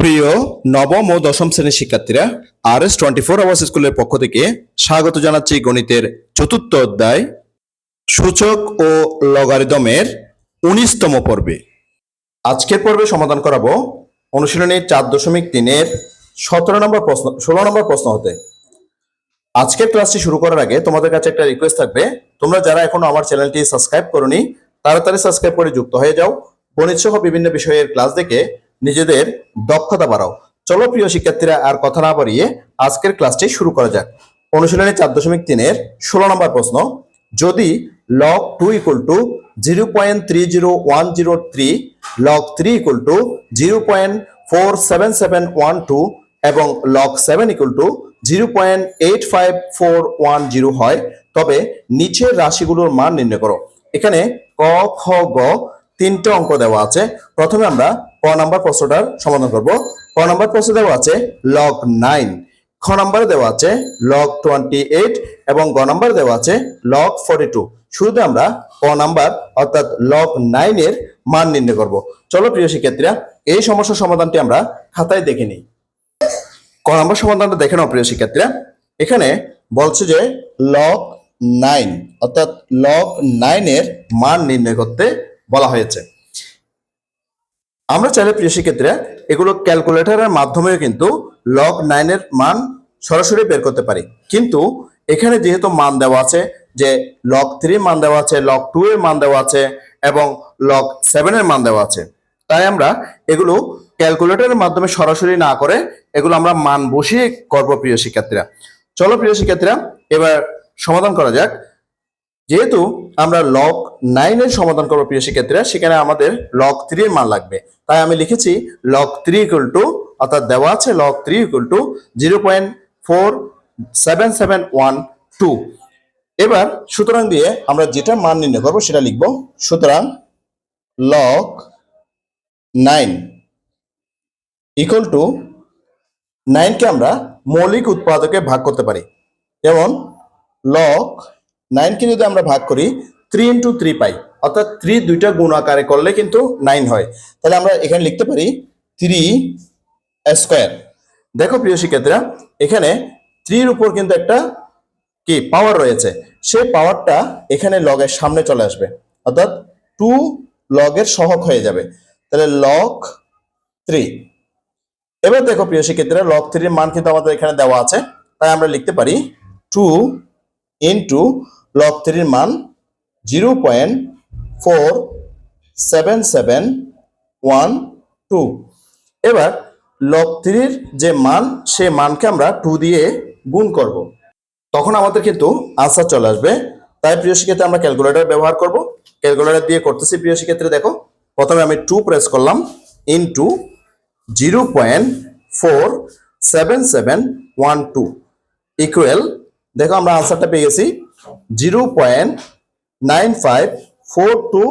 প্রিয় নবম ও দশম শ্রেণির শিক্ষার্থীরা R S twenty four hours স্কুলের পক্ষ থেকে স্বাগত জানাচ্ছি গণিতের চতুর্থ অধ্যায়, সূচক ও লগারিদমের উনিশতম পর্বে। আজকের পর্বে সমাধান করাবো অনুশীলনীর চার দশমিক তিনের সতেরো নম্বর প্রশ্ন, ষোলো নম্বর প্রশ্ন হতে। আজকের ক্লাসটি শুরু করার আগে তোমাদের কাছে একটা রিকোয়েস্ট থাকবে, তোমরা যারা এখনও আমার চ্যানেলটি সাবস্ক্রাইব করনি, তাড়াতাড়ি সাবস্ক্রাইব করে যুক্ত হয়ে যাও। গণিত সহ বিভিন্ন বিষয়ের ক্লাস দেখে নিজেদের দক্ষতা বাড়াও। চলো প্রিয় শিক্ষার্থীরা, আর কথা না বাড়িয়ে আজকের ক্লাসটি শুরু করা যাক। অনুশীলনী চার দশমিক তিনের ষোলো নম্বর প্রশ্ন, যদি log two equal to zero point three zero one zero three log three equal to zero point four seven seven one two এবং log seven equal to zero point eight five four one zero হয়, তবে নিচের রাশিগুলোর মান নির্ণয় করো। এখানে ক, খ, গ তিনটে অঙ্ক দেওয়া আছে। প্রথমে আমরা ক নাম্বার প্রশ্নটার সমাধান করব। ক নাম্বার প্রশ্ন দেওয়া আছে লগ নাইন খ নাম্বারে দেওয়া আছে লগ টোয়েন্টি এইট এবং গ নাম্বার দেওয়া আছে লগ ফর্টি টু শুরুতে আমরা ক নাম্বার অর্থাৎ লগ নাইনের মান নির্ণয় করব। চলো প্রিয় শিক্ষার্থীরা, এই সমস্যার সমাধানটি আমরা খাতায় দেখে নিই। ক নম্বর সমাধানটা দেখে নাও প্রিয় শিক্ষার্থীরা। এখানে বলছে যে লগ নাইন অর্থাৎ লগ নাইনের মান নির্ণয় করতে বলা হয়েছে। আমরা চাইলে প্রিয় শিক্ষার্থীরা এগুলো ক্যালকুলেটরের মাধ্যমেও কিন্তু লগ নাইনের মান সরাসরি বের করতে পারি। কিন্তু এখানে যেহেতু মান দেওয়া আছে, যে লগ থ্রি মান দেওয়া আছে লগ টু এর মান দেওয়া আছে, এবং লগ সেভেনের মান দেওয়া আছে, তাই আমরা এগুলো ক্যালকুলেটরের মাধ্যমে সরাসরি না করে এগুলো আমরা মান বসিয়ে করব প্রিয় শিক্ষার্থীরা। চলো প্রিয় শিক্ষার্থীরা, এবার সমাধান করা যাক। যেহেতু আমরা লগ নাইনের সমাধান করব প্রিয় শিক্ষার্থীরা, সেখানে আমাদের লক থ্রি এর মান লাগবে। তাই আমি লিখেছি লক থ্রি ইকুয়াল টু অর্থাৎ দেওয়া আছে log three equal to zero point four seven seven one two এবার সুতরাং দিয়ে আমরা যেটা মান নির্ণয় করব সেটা লিখব, সুতরাং লক নাইন ইকুয়াল টু নাইনকে আমরা মৌলিক উৎপাদকে ভাগ করতে পারি। যেমন লগ নাইনকে যদি আমরা ভাগ করি থ্রি ইন্টু থ্রি পাই। অর্থাৎ থ্রি দুইটা গুণ আকারে করলে কিন্তু নাইন হয়। তাহলে আমরা এখানে লিখতে পারি থ্রি স্কোয়ার দেখো প্রিয় শিক্ষার্থীরা, এখানে থ্রির উপর কিন্তু একটা কি পাওয়ার রয়েছে। সেই পাওয়ারটা এখানে লগের সামনে চলে আসবে। অর্থাৎ টু লগের সহক হয়ে যাবে। তাহলে লগ থ্রি এবার দেখো প্রিয় শিক্ষার্থীরা লগ থ্রির মান কিন্তু আমাদের এখানে দেওয়া আছে। তাই আমরা লিখতে পারি টু ইন্টু লগ থ্রির মান zero point four seven seven one two এবার লগ থ্রির যে মান, সে মানকে আমরা টু দিয়ে গুণ করব। তখন আমাদের কিন্তু আনসার চলে আসবে। তাই প্রিয় শিক্ষার্থী, আমরা ক্যালকুলেটর ব্যবহার করব। ক্যালকুলেটর দিয়ে করতেছি প্রিয় শিক্ষার্থী দেখো, প্রথমে আমি টু প্রেস করলাম into zero point four seven seven one two equal দেখো, আমরা আনসারটা পেয়ে গেছি। Zero point nine five four two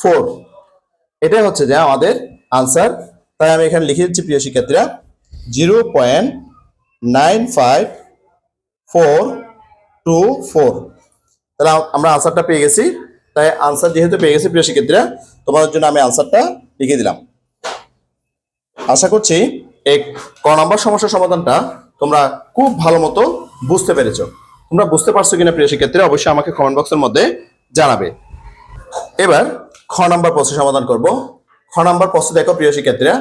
four. এটাই হচ্ছে যে আমাদের আনসার তাই আমি এখানে লিখে দিচ্ছি, প্রিয় শিক্ষার্থীরা, zero point nine five four two four. তাহলে আমরা আনসারটা পেয়ে গেছি। তাই আনসার যেহেতু পেয়ে গেছি, প্রিয় শিক্ষার্থীরা, তোমাদের জন্য আমি আনসারটা লিখে দিলাম। আশা করছি এক ক নম্বর সমস্যার সমাধানটা তোমরা খুব ভালো মতো বুঝতে পেরেছ। তোমরা বুঝতে পারছ কিনা প্রিয় শিক্ষার্থীরা, অবশ্যই আমাকে কমেন্ট বক্সের মধ্যে জানাবে। এবার খ নাম্বার প্রশ্ন সমাধান করব। খ নাম্বার প্রশ্ন দেখো প্রিয় শিক্ষার্থীরা,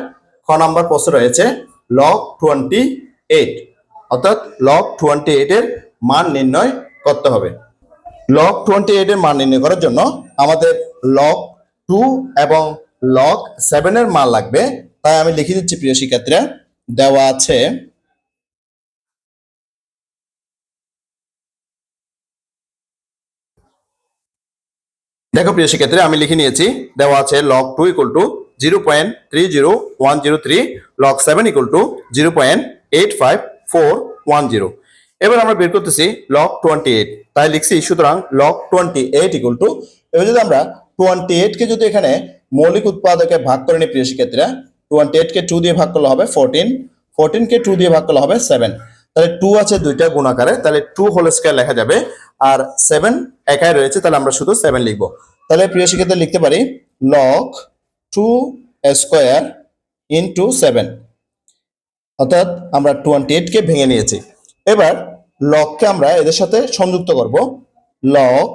খ নাম্বার প্রশ্ন রয়েছে লগ টোয়েন্টি এইট অর্থাৎ লগ টোয়েন্টি এইটের মান নির্ণয় করতে হবে। লগ টোয়েন্টি এইটের মান নির্ণয় করার জন্য আমাদের লগ টু এবং লগ সেভেনের মান লাগবে। তাই আমি লিখে দিচ্ছি প্রিয় শিক্ষার্থীরা, দেওয়া আছে দেখো প্রিয় শিক্ষার্থীরা আমি লিখে নিয়েছি, দেওয়া আছে log two equal to zero point three zero one zero three log seven equal to zero point eight five four one zero এবার আমরা বের করতেছি লগ টোয়েন্টি এইট তাই লিখছি, সুতরাং log twenty eight equal to এবার যদি আমরা টোয়েন্টি এইটকে যদি এখানে মৌলিক উৎপাদকে ভাগ করে নিই প্রিয় শিক্ষার্থীরা টোয়েন্টি এইটকে টু দিয়ে ভাগ করলে হবে ফোরটিন ফোরটিনকে টু দিয়ে ভাগ করলে হবে সেভেন তাহলে টু আছে, দুইটা গুণ আকারে, তাহলে টু হোল স্কয়ার লেখা যাবে। আর সেভেন একাই রয়েছে, তাহলে আমরা শুধু সেভেন লিখব। তাহলে প্রিয় শিক্ষার্থী, লিখতে পারি log two square into seven অর্থাৎ আমরা টোয়েন্টি এইটকে ভেঙে নিয়েছি। এবার লককে আমরা এদের সাথে সংযুক্ত করব। Log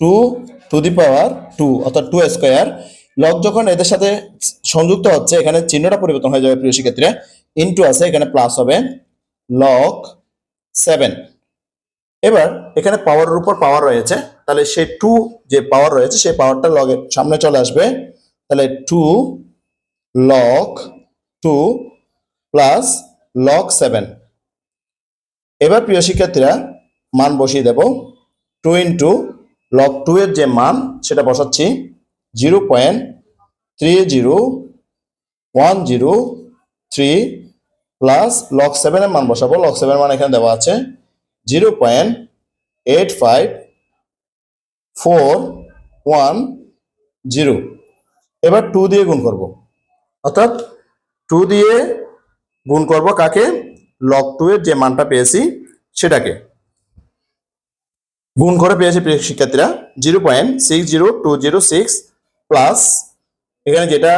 two to the power two অর্থাৎ টু স্কোয়ার লক যখন এদের সাথে সংযুক্ত হচ্ছে, এখানে চিহ্নটা পরিবর্তন হয়ে যাবে, প্রিয় শিক্ষার্থীরা। ইনটু আছে, এখানে প্লাস হবে। লক সেভেন এবার এখানে পাওয়ারের উপর পাওয়ার রয়েছে, তাহলে সেই টু যে পাওয়ার রয়েছে, সেই পাওয়ারটা লগের সামনে চলে আসবে। তাহলে two log two plus log seven এবার প্রিয় শিক্ষার্থীরা, মান বসিয়ে দেব। টু ইন্টু লক টু এর যে মান, সেটা বসাচ্ছি। Zero point three zero one zero three plus log সেভেনের মান বসাবো। লক সেভেনের মান এখানে দেওয়া আছে। Zero point eight five four one zero এবার টু দিয়ে গুণ করব। অর্থাৎ টু দিয়ে গুণ করব কাকে? লক টু এর যে মানটা পেয়েছি সেটাকে। গুণ করে পেয়েছি প্রিয় শিক্ষার্থীরা। Zero point six zero two zero six plus এখানে যেটা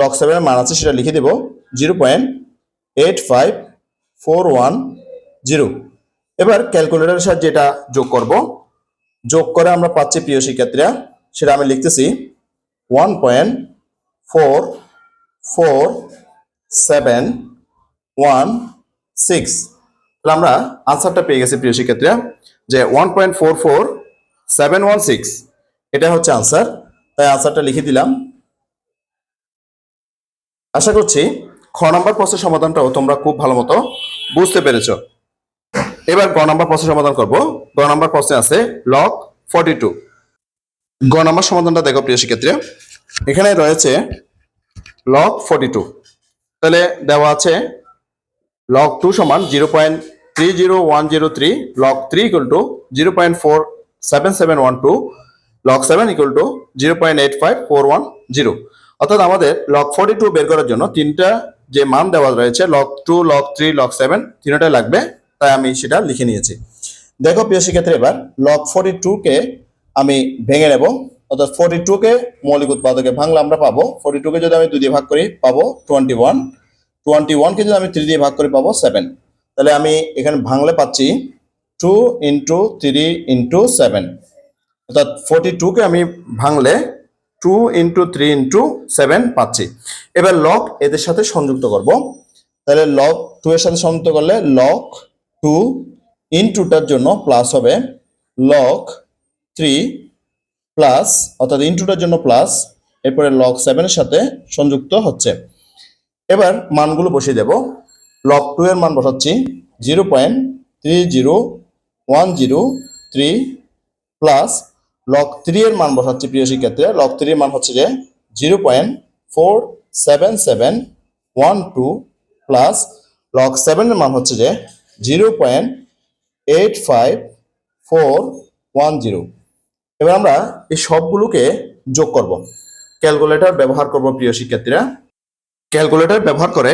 লক সেভেনের মান আছে সেটা লিখে দেব। Zero point eight five four one zero এবার ক্যালকুলেটরের সাহায্যে এটা যোগ করব। যোগ করে আমরা পাচ্ছি প্রিয় শিক্ষার্থীরা, সেটা আমি লিখতেছি one point four four seven one six তাহলে আমরা আনসারটা পেয়ে গেছি প্রিয় শিক্ষার্থীরা, যে one point four four seven one six এটা হচ্ছে আনসার তাই আনসারটা লিখে দিলাম। আশা করছি খ নম্বর প্রশ্নের সমাধানটাও তোমরা খুব ভালো মতো বুঝতে পেরেছ। এবার গ নম্বর প্রশ্নের সমাধান করব। গ নম্বর প্রশ্নে আছে লক ফর্টি টু গ নম্বর সমাধানটা দেখো প্রিয় শিক্ষার্থীরা। এখানে রয়েছে লক ফর্টি টু তাহলে দেওয়া আছে লক টু সমান zero point three zero one zero three log three equal to zero point four seven seven one two log seven equal to zero point eight five four one zero অর্থাৎ আমাদের lock forty two বের করার জন্য তিনটা যে মান দেওয়া রয়েছে log two log three log seven তিনটাই লাগবে, তাই আমি সেটা লিখে নিয়েছি। দেখো প্রিয় শিক্ষার্থী, এবার লক ফর্টি টু কে আমি ভেঙে নেব, অর্থাৎ ফর্টি টু কে মৌলিক উৎপাদকে ভাঙলে আমরা পাবো ফর্টি টু কে যদি আমি দুই দিয়ে ভাগ করি, পাবো টোয়েন্টি ওয়ান টোয়েন্টি ওয়ানকে যদি আমি থ্রি দিয়ে ভাগ করি, পাবো সেভেন তাহলে আমি এখানে ভাঙলে পাচ্ছি two into three into seven অর্থাৎ ফোরটি টুকে আমি ভাঙলে two into three into seven পাচ্ছি। এবার লক এদের সাথে সংযুক্ত করব। তাহলে লক টু এর সাথে সংযুক্ত করলে লক টু ইন্টুটার জন্য প্লাস হবে লক থ্রি প্লাস অর্থাৎ ইন্টুটার জন্য প্লাস এরপরে লক সেভেনের সাথে সংযুক্ত হচ্ছে। এবার মানগুলো বসিয়ে দেব। লক টু এর মান বসাচ্ছি zero point three zero one zero three plus log three এর মান বসাচ্ছি, প্রিয় শিক্ষার্থীরা। লক থ্রি এর মান হচ্ছে যে zero point four seven seven one two plus log সেভেনের মান হচ্ছে যে zero point eight five four one zero এবার আমরা এই সবগুলোকে যোগ করব। ক্যালকুলেটর ব্যবহার করব, প্রিয় শিক্ষার্থীরা। ক্যালকুলেটর ব্যবহার করে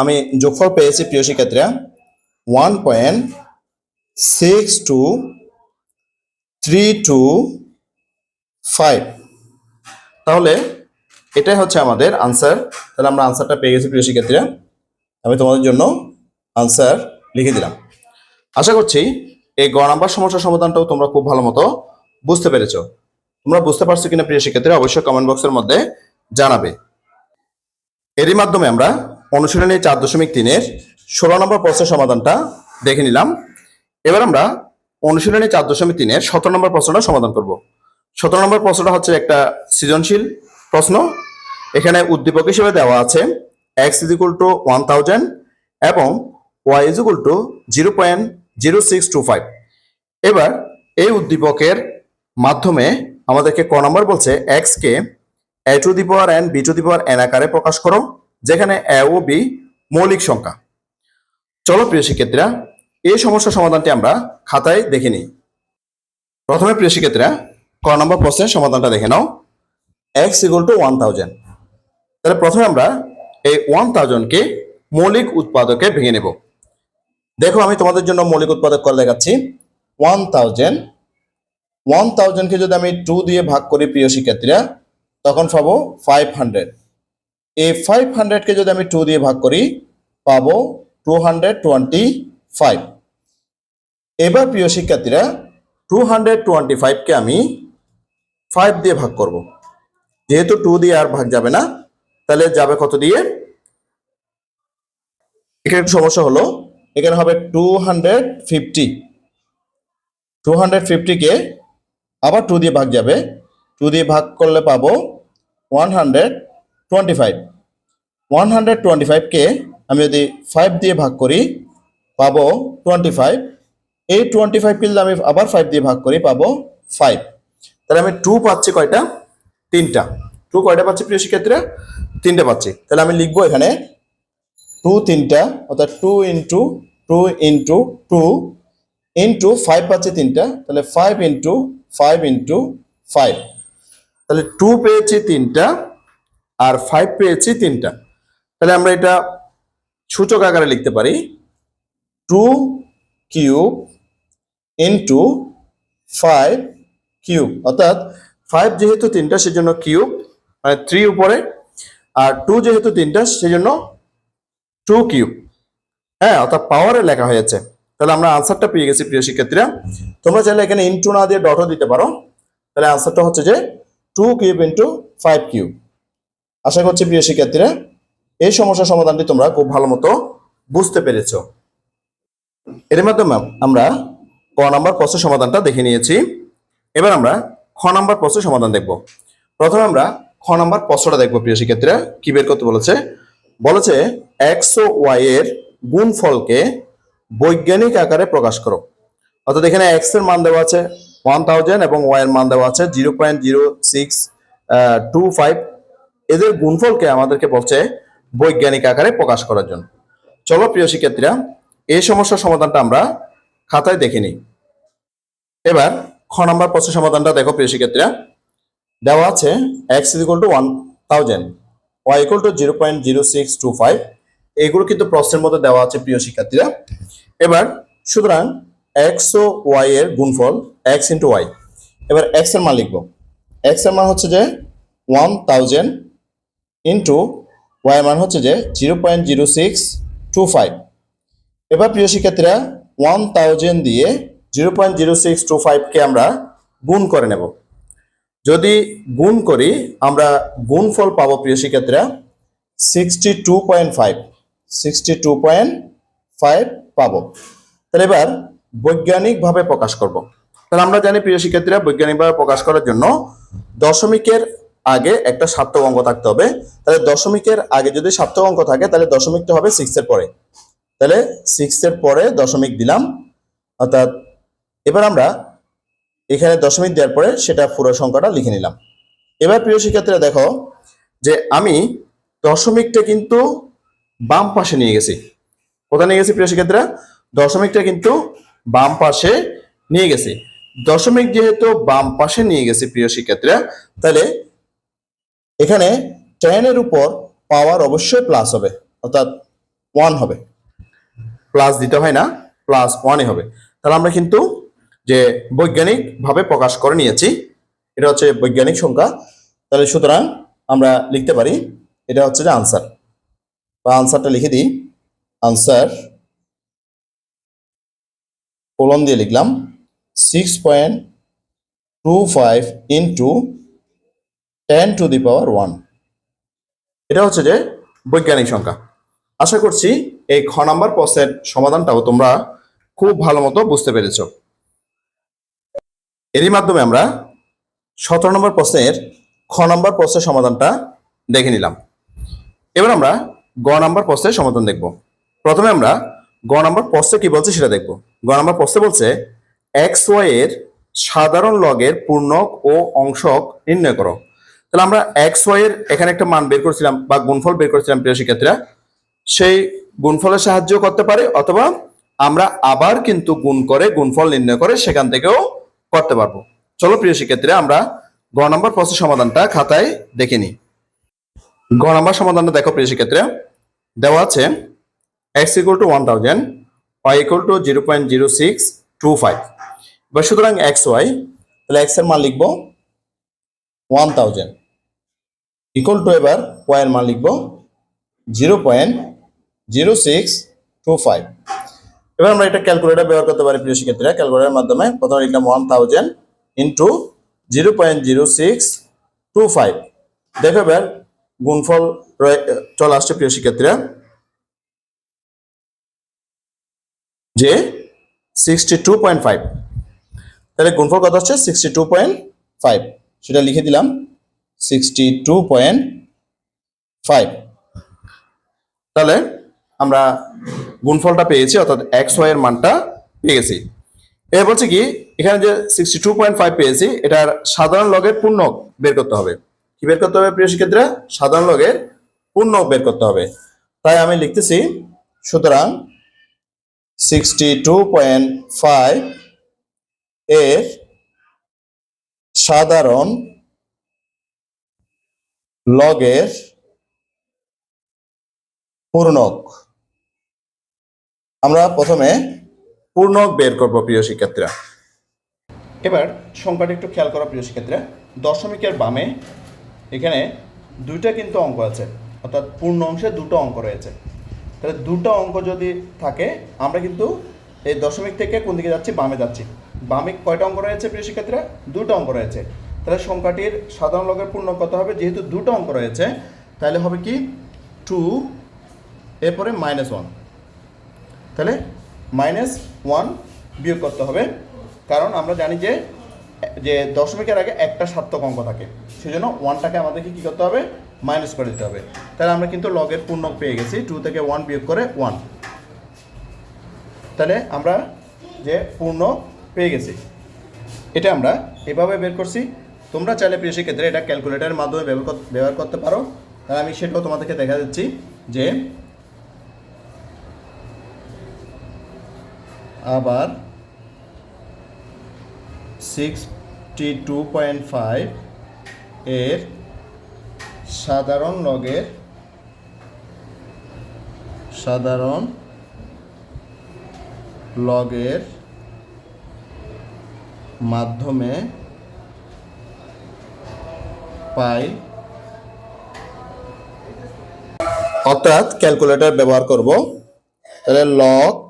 আমি যোগফল পেয়েছি, প্রিয় শিক্ষার্থীরা one point six two three two five. তাহলে এটাই হচ্ছে আমাদের আনসার তাহলে আমরা আনসারটা পেয়ে গেছি প্রিয় শিক্ষার্থীরা। আমি তোমাদের জন্য আনসার লিখে দিলাম। আশা করছি এই গ নাম্বার সমস্যার সমাধানটাও তোমরা খুব ভালো মতো বুঝতে পেরেছ। তোমরা বুঝতে পারছ কিনা প্রিয় শিক্ষার্থীরা, অবশ্যই কমেন্ট বক্সের মধ্যে জানাবে। এরই মাধ্যমে আমরা অনুশীলনী চার দশমিক তিনের ষোলো নম্বর প্রশ্নের সমাধানটা দেখে নিলাম। এবার আমরা অনুশীলনী চার দশমিক তিনের সতেরো নম্বর প্রশ্নটা সমাধান করব। সতেরো নম্বর প্রশ্নটা হচ্ছে একটা সৃজনশীল প্রশ্ন। এখানে উদ্দীপক হিসেবে দেওয়া আছে X is equal to one thousand এবং Y is equal to zero point zero six two five এবার এই উদ্দীপকের মাধ্যমে আমাদেরকে ক নম্বর বলছে X K A to the power N B to the power N আকারে প্রকাশ করো, যেখানে এ ও বি মৌলিক সংখ্যা। চলো প্রিয় শিক্ষার্থীরা, এই সমস্যার সমাধানটি আমরা খাতায় দেখে নিই। প্রথমে প্রিয় শিক্ষার্থীরা ক নম্বর প্রশ্নের সমাধানটা দেখে নাও। X equal to one thousand তাহলে প্রথমে আমরা এই ওয়ান থাউজেন্ডকে মৌলিক উৎপাদকে ভেঙে নেব। দেখো আমি তোমাদের জন্য মৌলিক উৎপাদক করে দেখাচ্ছি। ওয়ান থাউজেন্ড ওয়ান থাউজেন্ডকে যদি আমি টু দিয়ে ভাগ করি প্রিয় শিক্ষার্থীরা, তখন পাবো ফাইভ হান্ড্রেড এই ফাইভ হান্ড্রেডকে যদি আমি টু দিয়ে ভাগ করি, পাবো টু হান্ড্রেড টোয়েন্টি ফাইভ এবার প্রিয় শিক্ষার্থীরা টু হান্ড্রেড টোয়েন্টি ফাইভকে আমি ফাইভ দিয়ে ভাগ করব। যেহেতু টু দিয়ে আর ভাগ যাবে না, তাহলে যাবে কত দিয়ে? এখানে একটু সমস্যা হলো, এখানে হবে two hundred fifty two hundred ফিফটিকে আবার টু দিয়ে ভাগ যাবে। টু দিয়ে ভাগ করলে পাবো one hundred twenty five one hundred twenty ফাইভকে আমি যদি ফাইভ দিয়ে ভাগ করি, পাবো টোয়েন্টি ফাইভ এই টোয়েন্টি ফাইভকে যদি আমি আবার ফাইভ দিয়ে ভাগ করি, পাবো ফাইভ তাহলে আমি টু পাচ্ছি কয়টা? তিনটা। টু কয়টা পাচ্ছি প্রিয় শিক্ষার্থীরা? তিনটা পাচ্ছি। তাহলে আমি লিখব এখানে টু তিনটা, অর্থাৎ two into two into two into five পাচ্ছি তিনটা। তাহলে five into five into five তাহলে টু পেয়েছি তিনটা আর ফাইভ পেয়েছি তিনটা। তাহলে আমরা এটা সূচক আকারে লিখতে পারি। Two cube into five cube. অর্থাৎ ফাইভ যেহেতু তিনটা, সেজন্য কিউব মানে থ্রি উপরে, আর টু যেহেতু তিনটা, সেজন্য টু কিউব। হ্যাঁ অর্থাৎ পাওয়ারে লেখা হয়েছে। তাহলে আমরা আনসারটা পেয়ে গেছি, প্রিয় শিক্ষার্থীরা। তোমরা চাইলে এখানে ইন্টু না দিয়ে ডটও দিতে পারো। তাহলে আনসারটা হচ্ছে যে two cube into five cube. আশা করছি, প্রিয় শিক্ষার্থীরা, এই সমস্যার সমাধানটি তোমরা খুব ভালো মতো বুঝতে পেরেছ। এর মাধ্যমে আমরা ক নাম্বার প্রশ্নের সমাধানটা দেখে নিয়েছি। এবার আমরা খ নাম্বার প্রশ্নের সমাধান দেখব। প্রথমে আমরা খ নাম্বার প্রশ্নটা দেখব প্রিয় শিক্ষার্থীরা। কি বের করতে বলেছে? বলেছে এক্স ও ওয়াই এর গুণফলকে বৈজ্ঞানিক আকারে প্রকাশ করো। অর্থাৎ এখানে এক্সের মান দেওয়া আছে ওয়ান থাউজেন্ড এবং ওয়াই এর মান দেওয়া আছে zero point zero six two five এদের গুণফলকে আমাদেরকে বলছে বৈজ্ঞানিক আকারে প্রকাশ করার জন্য। চলো প্রিয় শিক্ষার্থীরা, এই সমস্যার সমাধানটা আমরা খাতায় দেখে নিই। এবার খ নাম্বার প্রশ্নের সমাধানটা দেখো প্রিয় শিক্ষার্থীরা। দেওয়া আছে X equal to one thousand Y equal to zero point zero six two five এইগুলো কিন্তু প্রশ্নের মধ্যে দেওয়া আছে প্রিয় শিক্ষার্থীরা। এবার সুতরাং এক্স ও ওয়াই এর গুণফল এক্স ইন্টু ওয়াই এবার এক্সের মান লিখব। এক্সের মান হচ্ছে যে ওয়ান থাউজেন্ড ইন্টু ওয়াই মান হচ্ছে যে zero point zero six two five এবার প্রিয় শিক্ষার্থীরা ওয়ান থাউজেন্ড দিয়ে zero point zero six two ফাইভকে আমরা গুণ করে নেব। যদি গুণ করি, আমরা গুণফল পাবো প্রিয় শিক্ষার্থীরা sixty two point five. Sixty two point five পাবো। তাহলে এবার বৈজ্ঞানিকভাবে প্রকাশ করব। তাহলে আমরা জানি প্রিয় শিক্ষার্থীরা, বৈজ্ঞানিকভাবে প্রকাশ করার জন্য দশমিকের আগে একটা সার্থক অঙ্ক থাকতে হবে। তাহলে দশমিকের আগে যদি সার্থক অঙ্ক থাকে, তাহলে দশমিকটা হবে সিক্সের পরে। তাহলে সিক্স এর পরে দশমিক দিলাম, অর্থাৎ এবার আমরা এখানে দশমিক দেওয়ার পরে সেটা পুরো সংখ্যাটা লিখে নিলাম। এবার প্রিয় শিক্ষার্থীরা দেখো যে আমি দশমিকটা কিন্তু বাম পাশে নিয়ে গেছি। কোথায় নিয়ে গেছি প্রিয় শিক্ষার্থীরা? দশমিকটা কিন্তু বাম পাশে নিয়ে গেছি। দশমিক যেহেতু বাম পাশে নিয়ে গেছি প্রিয় শিক্ষার্থীরা, তাহলে এখানে টেনের উপর পাওয়ার অবশ্যই প্লাস হবে, অর্থাৎ ওয়ান হবে। প্লাস দিতে হয় না প্লাস ওয়ানই হবে। তাহলে আমরা কিন্তু যে বৈজ্ঞানিক ভাবে প্রকাশ করে নিয়েছি, এটা হচ্ছে বৈজ্ঞানিক সংখ্যা। তাহলে সুতরাং আমরা লিখতে পারি, এটা হচ্ছে যে আনসার বা আনসারটা লিখে দিই। আনসার কলম দিয়ে লিখলাম six point two five into ten to the power one এটা হচ্ছে যে বৈজ্ঞানিক সংখ্যা। আশা করছি এই খ নাম্বার প্রশ্নের সমাধানটাও তোমরা খুব ভালো মতো বুঝতে পেরেছ। এরই মাধ্যমে আমরা সতেরো নম্বর প্রশ্নের খ নম্বর প্রশ্নের সমাধানটা দেখে নিলাম। এবার আমরা গ নম্বর প্রশ্নের সমাধান দেখব। প্রথমে আমরা গ নম্বর প্রশ্নে কি বলছে সেটা দেখব। গ নম্বর প্রশ্নে বলছে, এক্স ওয়াই এর সাধারণ লগের পূর্ণক ও অংশক নির্ণয় করো। তাহলে আমরা এক্স ওয়াই এর এখানে একটা মান বের করেছিলাম বা গুণফল বের করেছিলাম প্রিয় শিক্ষার্থীরা। সেই গুণফলের সাহায্য করতে পারে, অথবা আমরা আবার কিন্তু গুণ করে, গুণফল নির্ণয় করে সেখান থেকেও করতে পারব। চলো প্রিয় শিক্ষার্থীরা, আমরা গ নম্বর প্রশ্নের সমাধানটা খাতায় দেখে নিই। গ নম্বর সমাধানটা দেখো প্রিয় শিক্ষার্থীরা। দেওয়া আছে X equal to one thousand Y equal to zero point zero six two five এবার সুতরাং এক্স ওয়াই তাহলে এক্সের মান লিখব ওয়ান থাউজেন্ড ইকুয়াল টু এবার ওয়াই এর মান লিখব zero point zero six two five এবার আমরা এটা ক্যালকুলেটর ব্যবহার করতে পারি, প্রিয় শিক্ষার্থীরা। ক্যালকুলেটরের মাধ্যমে প্রথমে লিখলাম one thousand into zero point zero six two five দেখো এবার গুণফল চলে আসছে, প্রিয় শিক্ষার্থীরা। যে সিক্সটি টু পয়েন্ট ফাইভ তাহলে গুণফল কত হচ্ছে? সিক্সটি টু পয়েন্ট ফাইভ সেটা লিখে দিলাম সিক্সটি টু পয়েন্ট ফাইভ তাহলে আমরা গুণফলটা পেয়েছি, অর্থাৎ এক্স ওয়াই এর মানটা পেয়ে গেছি এবার বলছে কি, এখানে যে সিক্সটি টু পয়েন্ট ফাইভ পেয়েছি, এটার সাধারণ লগের পূর্ণ বের করতে হবে। কি বের করতে হবে প্রিয় শিক্ষার্থীরা? সাধারণ লগের পূর্ণ বের করতে হবে। তাই আমি লিখতেছি, সুতরাং সিক্সটি টু পয়েন্ট ফাইভ এর সাধারণ লগের পূর্ণক। আমরা প্রথমে পূর্ণক বের করব, প্রিয় শিক্ষার্থীরা। এবার সংখ্যাটা একটু খেয়াল করো, প্রিয় শিক্ষার্থীরা। দশমিকের বামে এখানে দুইটা কিন্তু অঙ্ক আছে, অর্থাৎ পূর্ণ অংশে দুটো অঙ্ক রয়েছে। তাহলে দুটো অঙ্ক যদি থাকে, আমরা কিন্তু এই দশমিক থেকে কোন দিকে যাচ্ছি? বামে যাচ্ছি। বামে কয়টা অঙ্ক রয়েছে, প্রিয় শিক্ষার্থীরা? দুটো অঙ্ক রয়েছে। তাহলে সংখ্যাটির সাধারণ লগের পূর্ণ কত হবে? যেহেতু দুটো অঙ্ক রয়েছে, তাহলে হবে কি? টু এরপরে মাইনাস ওয়ান তাহলে মাইনাস ওয়ান বিয়োগ করতে হবে। কারণ আমরা জানি যে যে দশমিকের আগে একটা সার্থক অঙ্ক থাকে। সেই জন্য ওয়ানটাকে আমাদেরকে কী করতে হবে? মাইনাস করে দিতে হবে। তাহলে আমরা কিন্তু লগের পূর্ণ পেয়ে গেছি। টু থেকে ওয়ান বিয়োগ করে ওয়ান তাহলে আমরা যে পূর্ণ পেয়ে গেছি, এটা আমরা এভাবে বের করছি। তোমরা চাইলে প্রিয় শিক্ষার্থীরা এটা ক্যালকুলেটারের মাধ্যমে ব্যবহার কর- ব্যবহার করতে পারো। তাহলে আমি সেটাও তোমাদেরকে দেখা যাচ্ছি যে আবার সিক্সটি টু পয়েন্ট ফাইভ এর সাধারণ লগের সাধারণ লগের মাধ্যমে পাই। অর্থাৎ ক্যালকুলেটর ব্যবহার করব। তাহলে log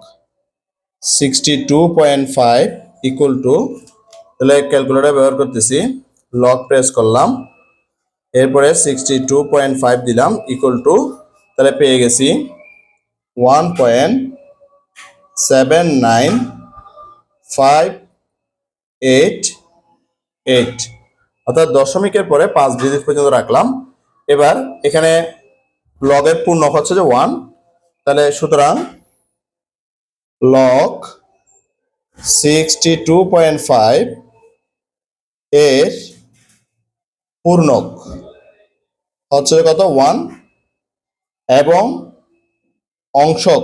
sixty two point five equal to তাহলে ক্যালকুলেটর ব্যবহার করতেছি লগ প্রেস করলাম, এরপরে সিক্সটি টু পয়েন্ট ফাইভ দিলাম ইকুয়াল টু তাহলে পেয়ে গেছি one point seven nine five eight eight অর্থাৎ দশমিকের পরে পাঁচ ডিজিট পর্যন্ত রাখলাম, এবার এখানে লগের পূর্ণ হচ্ছে যে ওয়ান তাহলে সুতরাং log sixty two point five এর পূর্ণক। হচ্ছে কত? ওয়ান এবং অংশক।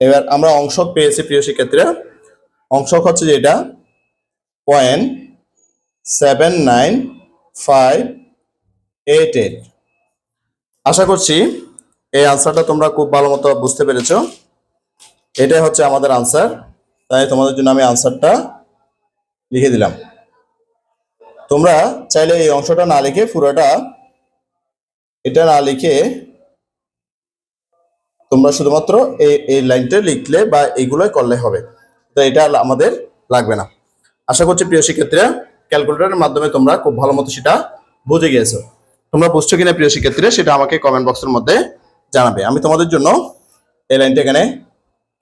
এবার আমরা অংশক পেয়েছি প্রিয় শিক্ষার্থীরা। অংশক হচ্ছে যেটা? Point seven nine five eight eight আশা করছি এই আনসারটা তোমরা খুব ভালো মতো বুঝতে পেরেছ। এটাই হচ্ছে আমাদের আনসার তাই তোমাদের জন্য আমি আনসারটা লিখে দিলাম। তোমরা চাইলে এই অংশটা না লিখে পুরোটা এটা না লিখে তোমরা শুধুমাত্র এই এই লাইনটা লিখলে বা এইগুলোই করলে হবে। তো এটা আমাদের লাগবে না। আশা করছি প্রিয় শিক্ষার্থীরা ক্যালকুলেটরের মাধ্যমে তোমরা খুব ভালো মতো সেটা বুঝে গিয়েছো। তোমরা বুঝছ কিনা প্রিয় শিক্ষার্থীরা, সেটা আমাকে কমেন্ট বক্সের মধ্যে জানাবে। আমি তোমাদের জন্য এই লাইনটা এখানে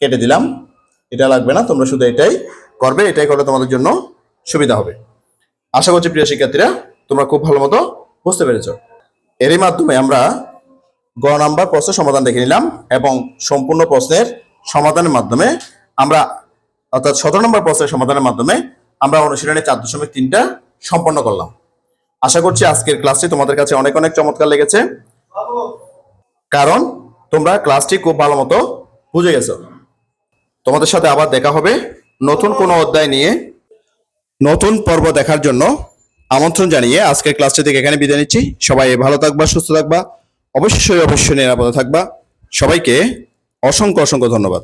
কেটে দিলাম। এটা লাগবে না, তোমরা শুধু এটাই করবে, এটাই করলে তোমাদের জন্য সুবিধা হবে। আশা করছি প্রিয় শিক্ষার্থীরা, তোমরা খুব ভালো মতো বুঝতে পেরেছ। এরই মাধ্যমে আমরা গ নাম্বার প্রশ্নের সমাধান দেখে নিলাম এবং সম্পূর্ণ প্রশ্নের সমাধানের মাধ্যমে আমরা, অর্থাৎ সতেরো নম্বর প্রশ্নের সমাধানের মাধ্যমে আমরা অনুশীলনে চার দশমিক তিনটা সম্পন্ন করলাম। আশা করছি আজকের ক্লাসটি তোমাদের কাছে অনেক অনেক চমৎকার লেগেছে। কারণ তোমরা ক্লাসটি খুব ভালো মতো বুঝে গেছো। তোমাদের সাথে আবার দেখা হবে নতুন কোনো অধ্যায় নিয়ে। নতুন পর্ব দেখার জন্য আমন্ত্রণ জানিয়ে আজকের ক্লাসটি থেকে এখানে বিদায় নিচ্ছি। সবাই ভালো থাকবা, সুস্থ থাকবা, অবশ্যই অবশ্যই নিরাপদে থাকবা। সবাইকে অসংখ্য অসংখ্য ধন্যবাদ।